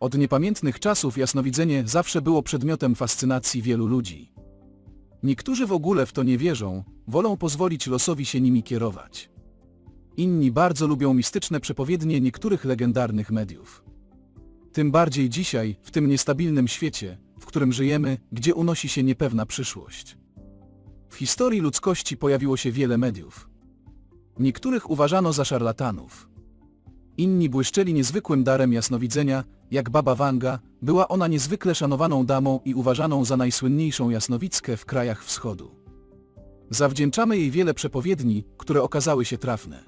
Od niepamiętnych czasów jasnowidzenie zawsze było przedmiotem fascynacji wielu ludzi. Niektórzy w ogóle w to nie wierzą, wolą pozwolić losowi się nimi kierować. Inni bardzo lubią mistyczne przepowiednie niektórych legendarnych mediów. Tym bardziej dzisiaj, w tym niestabilnym świecie, w którym żyjemy, gdzie unosi się niepewna przyszłość. W historii ludzkości pojawiło się wiele mediów. Niektórych uważano za szarlatanów. Inni błyszczeli niezwykłym darem jasnowidzenia, jak Baba Wanga, była ona niezwykle szanowaną damą i uważaną za najsłynniejszą jasnowickę w krajach wschodu. Zawdzięczamy jej wiele przepowiedni, które okazały się trafne.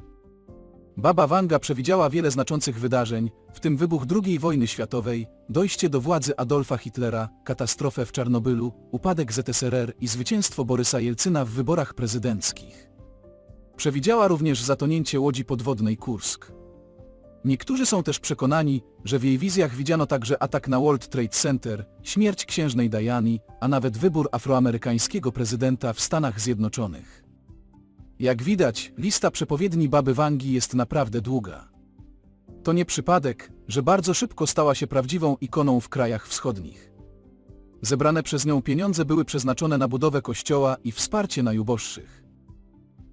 Baba Wanga przewidziała wiele znaczących wydarzeń, w tym wybuch II wojny światowej, dojście do władzy Adolfa Hitlera, katastrofę w Czarnobylu, upadek ZSRR i zwycięstwo Borysa Jelcyna w wyborach prezydenckich. Przewidziała również zatonięcie łodzi podwodnej Kursk. Niektórzy są też przekonani, że w jej wizjach widziano także atak na World Trade Center, śmierć księżnej Diany, a nawet wybór afroamerykańskiego prezydenta w Stanach Zjednoczonych. Jak widać, lista przepowiedni Baby Wangi jest naprawdę długa. To nie przypadek, że bardzo szybko stała się prawdziwą ikoną w krajach wschodnich. Zebrane przez nią pieniądze były przeznaczone na budowę kościoła i wsparcie najuboższych.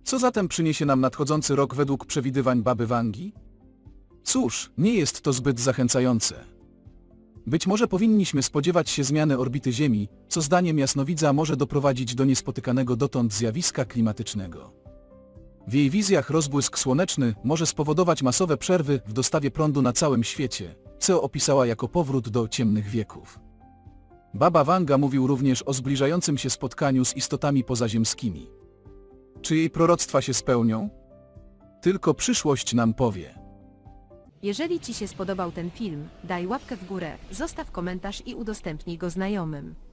Co zatem przyniesie nam nadchodzący rok według przewidywań Baby Wangi? Cóż, nie jest to zbyt zachęcające. Być może powinniśmy spodziewać się zmiany orbity Ziemi, co zdaniem jasnowidza może doprowadzić do niespotykanego dotąd zjawiska klimatycznego. W jej wizjach rozbłysk słoneczny może spowodować masowe przerwy w dostawie prądu na całym świecie, co opisała jako powrót do ciemnych wieków. Baba Wanga mówił również o zbliżającym się spotkaniu z istotami pozaziemskimi. Czy jej proroctwa się spełnią? Tylko przyszłość nam powie. Jeżeli Ci się spodobał ten film, daj łapkę w górę, zostaw komentarz i udostępnij go znajomym.